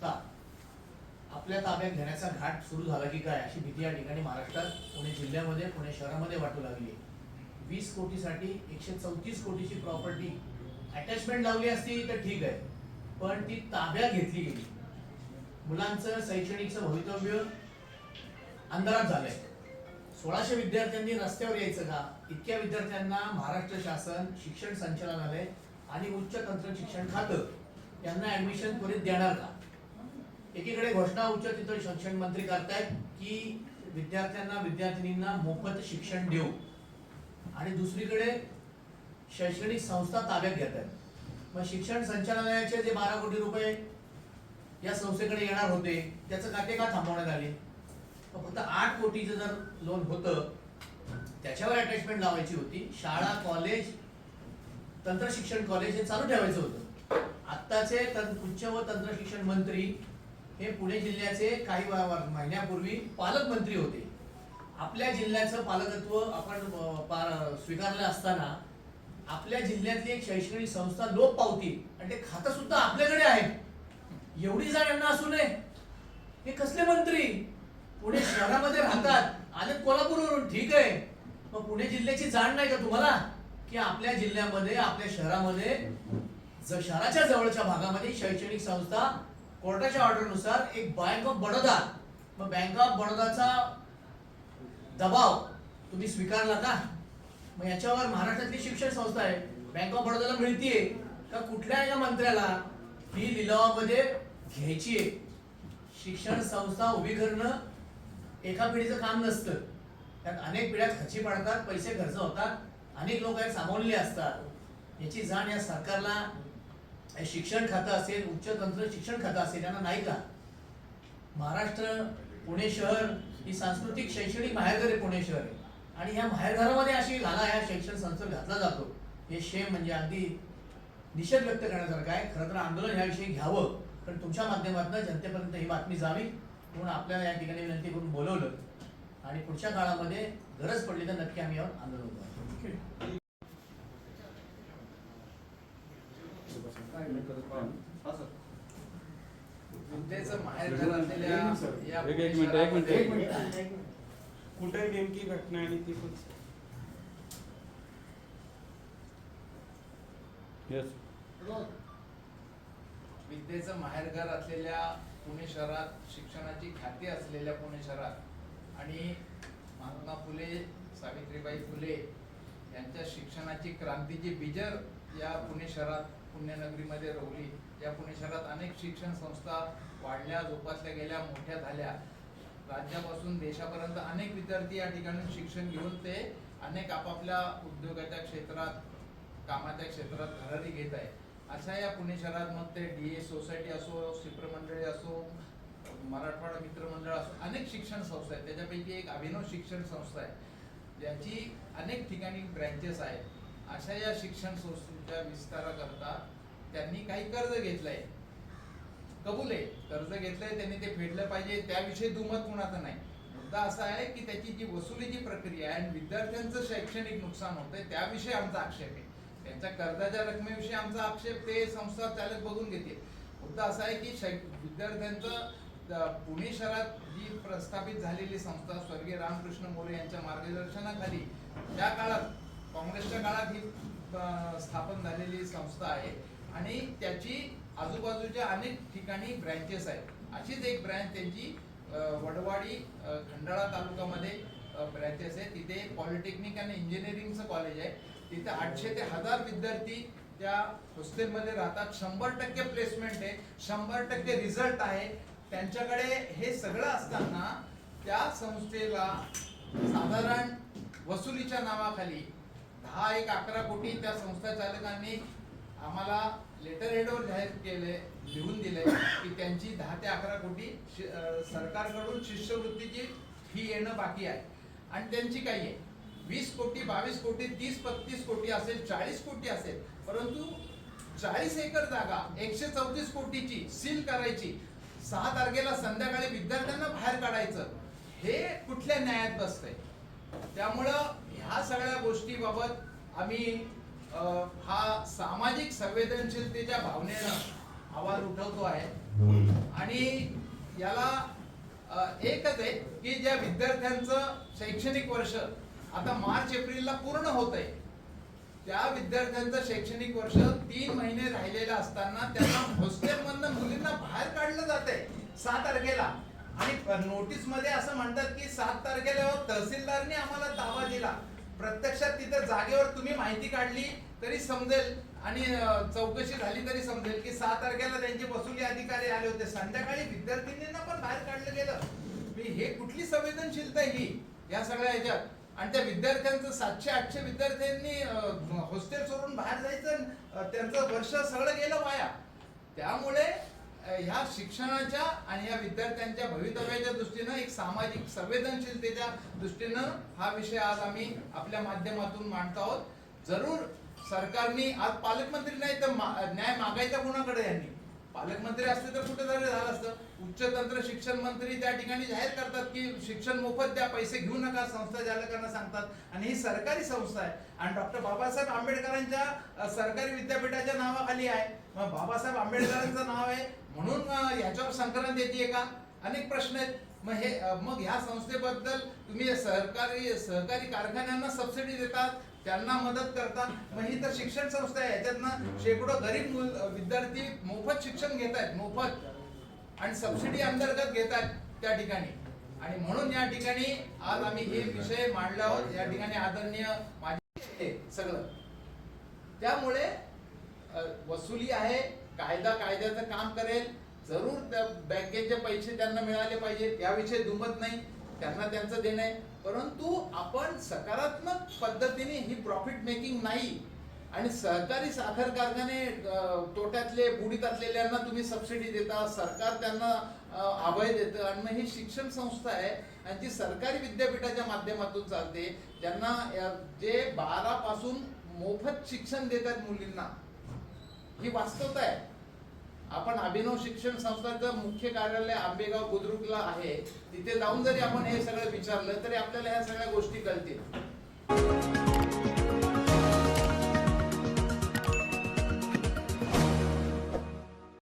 संस्था आपल्या ताब्यात घेण्याचा घाट सुरू झाला की काय अशी भीती या ठिकाणी महाराष्ट्रात पुणे जिल्ह्यामध्ये पुणे शहरामध्ये वाटू लागली वीस कोटीसाठी एकशे चौतीस कोटीची प्रॉपर्टी अटॅचमेंट लावली असती तर ठीक आहे पण ती ताब्यात घेतली गेली. मुलांचं शैक्षणिकचं भवितव्य अंधारात झालंय. सोळाशे विद्यार्थ्यांनी रस्त्यावर यायचं का? इतक्या विद्यार्थ्यांना महाराष्ट्र शासन शिक्षण संचालनालय आणि उच्च तंत्र शिक्षण खातं यांना ऍडमिशन त्वरित देणार का? एकीकडे घोषणा उच्च तिथं शिक्षण मंत्री करतायत की विद्यार्थ्यांना विद्यार्थिनींना मोफत शिक्षण देऊ. आणि दुसरीकडे शैक्षणिक संस्था ताब्यात घेत आहेत मग शिक्षण संचालनालयाचे जे बारा कोटी रुपये या संस्थेकडे येणार होते त्याचं खाते का थांबवण्यात आले? फक्त आठ कोटीचं जर लोन होतं त्याच्यावर अटॅचमेंट लावायची होती. शाळा कॉलेज तंत्र शिक्षण कॉलेज हे चालू ठेवायचं होतं. आत्ताचे तंत्र उच्च व तंत्र शिक्षण मंत्री हे पुणे जिल्ह्याचे काही महिन्यापूर्वी पालकमंत्री होते. आपल्या जिल्ह्याचं पालकत्व आपण स्वीकारलं असताना आपल्या जिल्ह्यातली एक शैक्षणिक संस्था लोप पावती. आणि ते खातं सुद्धा आपल्याकडे आहे एवढी जाण यांना असू नये. हे कसले मंत्री? पुणे शहरामध्ये राहतात. आले कोल्हापूरवरून. ठीक आहे. मग पुणे जिल्ह्याची जाण नाही का तुम्हाला? की आपल्या जिल्ह्यामध्ये आपल्या शहरामध्ये शहराच्या जवळच्या भागामध्ये शैक्षणिक संस्था कोर्टाच्या ऑर्डरनुसार एक बँक ऑफ बडोदा मग बँक ऑफ बडोदाचा दबाव तुम्ही स्वीकारला का? मग याच्यावर महाराष्ट्रातली शिक्षण संस्था आहे बँक ऑफ बडोदाला मिळतीये. का कुठल्या एका मंत्र्याला ही लिलावामध्ये घ्यायची आहे? शिक्षण संस्था उभी करणं एका पिढीचं काम नसतं. त्यात अनेक पिढ्या खची पाडतात पैसे खर्च होतात अनेक लोक सामावलेले असतात. याची जाण या सरकारला शिक्षण खातं असेल उच्च तंत्र शिक्षण खातं असेल यांना नाही का महाराष्ट्र पुणे शहर ही सांस्कृतिक शैक्षणिक माहेरघर आहे पुणे शहर आहे. आणि ह्या माहेरघरामध्ये अशी घाला ह्या शैक्षण संस्थेत घातला जातो. हे शेम म्हणजे अगदी निषेध व्यक्त करण्यासारखं आहे. खरं तर आंदोलन ह्याविषयी घ्यावं. पण तुमच्या माध्यमातून जनतेपर्यंत ही बातमी जावी म्हणून आपल्याला या ठिकाणी विनंती करून बोलवलं. आणि पुढच्या काळामध्ये गरज पडली तर नक्की आम्ही यावर आंदोलन करू विद्येचं माहेर घर असलेल्या या एक- एक मिनिट, एक मिनिट, एक कुठे नेमकी घटना आणि ती पण येस विद्येचं माहेरघर असलेल्या पुणे शहरात शिक्षणाची ख्याती असलेल्या पुणे शहरात आणि महात्मा फुले सावित्रीबाई फुले यांच्या शिक्षणाची क्रांतीची बिजर या पुणे शहरात पुण्यनगरीमध्ये रोवली. या पुणे शहरात अनेक शिक्षण संस्था वाढल्या जोपासल्या गेल्या मोठ्या झाल्या. राज्यापासून देशापर्यंत अनेक विद्यार्थी या ठिकाणी शिक्षण घेऊन ते अनेक आपापल्या उद्योगाच्या क्षेत्रात कामाच्या क्षेत्रात भरारी घेत आहे अशा या पुणे शहरात मग ते डी ए सोसायटी असो शिप्र मंडळी असो मराठवाडा मित्रमंडळ असो अनेक शिक्षण संस्था आहेत. त्याच्यापैकी एक अभिनव शिक्षण संस्था आहे. ज्याची अनेक ठिकाणी ब्रँचेस आहेत. अशा या शिक्षण संस्थेच्या विस्ताराकरता त्यांनी काही कर्ज घेतलंय. कबूल आहे. कर्ज घेतलंय त्यांनी ते फेडलं पाहिजे त्याविषयी दुमत कुणाचं नाही. मुद्दा असा आहे की त्याची जी वसुलीची प्रक्रिया आहे आणि विद्यार्थ्यांचं शैक्षणिक नुकसान होतंय त्याविषयी आमचा आक्षेप आहे. त्यांच्या कर्जाच्या रकमेविषयी आमचा आक्षेप ते संस्था चालक बघून घेतील. मुद्दा असा आहे की शै विद्यार्थ्यांचं पुणे शहरात जी प्रस्थापित झालेली संस्था स्वर्गीय रामकृष्ण मोरे यांच्या मार्गदर्शनाखाली त्या काळात काँग्रेसच्या काळात ही स्थापन झालेली संस्था आहे आणि त्याची आजूबाजूच्या अनेक ठिकाणी ब्रँचेस आहेत. अशीच एक ब्रँच त्यांची वडवाडी खंडाळा तालुक्यामध्ये ब्रँचेस आहे तिथे पॉलिटेक्निक आणि इंजिनिअरिंगचं कॉलेज आहे. तिथे आठशे ते हजार विद्यार्थी त्या हॉस्टेलमध्ये राहतात. शंभर टक्के प्लेसमेंट आहे. शंभर टक्के रिझल्ट आहे. त्यांच्याकडे हे सगळं असताना त्या संस्थेला साधारण वसुलीच्या नावाखाली दहा एक अकरा कोटी त्या संस्था चालकांनी आम्हाला लेटर हेडवर जाहीर केले लिहून दिले की त्यांची दहा ते अकरा कोटी सरकारकडून शिष्यवृत्तीची फी येणं बाकी आहे. आणि त्यांची काही आहे. वीस कोटी बावीस कोटी तीस पस्तीस कोटी असेल चाळीस कोटी असेल परंतु चाळीस एकर जागा एकशे चौतीस कोटीची सील करायची सहा तारखेला संध्याकाळी विद्यार्थ्यांना बाहेर काढायचं हे कुठल्या न्यायात बसतंय? त्यामुळं ह्या सगळ्या गोष्टीबाबत आम्ही हा सामाजिक संवेदनशीलतेच्या भावनेनं आवाज उठवतो आहे. आणि याला एकच आहे की ज्या विद्यार्थ्यांचं शैक्षणिक वर्ष आता मार्च एप्रिलला पूर्ण होत आहे त्या विद्यार्थ्यांचं शैक्षणिक वर्ष तीन महिने राहिलेलं असताना त्यांना हॉस्टेलमधनं मुलींना बाहेर काढलं जात आहे सहा तारखेला. आणि नोटीसमध्ये असं म्हणतात की सात तारखेला तहसीलदारने आम्हाला दावा दिला. प्रत्यक्षात तिथे जागेवर तुम्ही माहिती काढली तरी समजेल आणि चौकशी झाली तरी समजेल की सहा तारखेला त्यांचे वसुली अधिकारी आले होते. संध्याकाळी विद्यार्थिनींना पण बाहेर काढलं गेलं. मी हे कुठली संवेदनशीलता ही? या सगळ्या ह्याच्यात. आणि त्या विद्यार्थ्यांचं सातशे आठशे विद्यार्थ्यांनी हॉस्टेल सोडून बाहेर जायचं त्यांचं वर्ष सगळं गेलं वाया. त्यामुळे ह्या शिक्षणाच्या आणि या विद्यार्थ्यांच्या भवितव्याच्या दृष्टीनं एक सामाजिक संवेदनशीलतेच्या दृष्टीनं हा विषय आज आम्ही आपल्या माध्यमातून मांडत आहोत. जरूर सरकारने आज पालकमंत्री नाही तर न्याय मागायचा कुणाकडे यांनी? पालकमंत्री असते तर कुठे तरी झालं असतं. उच्च तंत्र शिक्षण मंत्री त्या ठिकाणी जाहीर करतात की शिक्षण मोफत द्या पैसे घेऊ नका संस्था चालकांना सांगतात. आणि ही सरकारी संस्था आहे. आणि डॉक्टर बाबासाहेब आंबेडकरांच्या सरकारी विद्यापीठाच्या नावाखाली आहे. मग बाबासाहेब आंबेडकरांचं नाव आहे. म्हणून याच्यावर संक्रांत येते का? अनेक प्रश्न आहेत. मग हे मग ह्या संस्थेबद्दल तुम्ही सरकारी सहकारी कारखान्यांना सबसिडी देतात. त्यांना मदत करतात. मग ही तर शिक्षण संस्था आहे. याच्यातनं शेकडो गरीब मुल विद्यार्थी मोफत शिक्षण घेत आहेत मोफत. आणि सबसिडी अंतर्गत घेत आहेत त्या ठिकाणी. आणि म्हणून या ठिकाणी आज आम्ही हे विषय मांडला आहोत. या ठिकाणी आदरणीय माझे सगळं. त्यामुळे वसुली आहे. कायदा कायद्याचं काम करेल. जरूर त्या बँकेचे पैसे त्यांना मिळाले पाहिजेत. याविषयी दुमत नाही. त्यांना त्यांचं देणं आहे. परंतु आपण सकारात्मक पद्धतीने ही प्रॉफिट मेकिंग नाही. आणि सहकारी साखर कारखाने तोट्यातले बुडीत असलेल्यांना तुम्ही सबसिडी देता सरकार त्यांना अभय देतं आणि मग ही शिक्षण संस्था आहे आणि ती सरकारी विद्यापीठाच्या माध्यमातून चालते. ज्यांना जे बारापासून मोफत शिक्षण देतात मुलींना ही वास्तवता आहे. आपण अभिनव शिक्षण संस्थाचं मुख्य कार्यालय आंबेगाव बुद्रुकला आहे. तिथे जाऊन जरी आपण हे सगळं विचारलं तरी आपल्याला ह्या सगळ्या गोष्टी कळतील.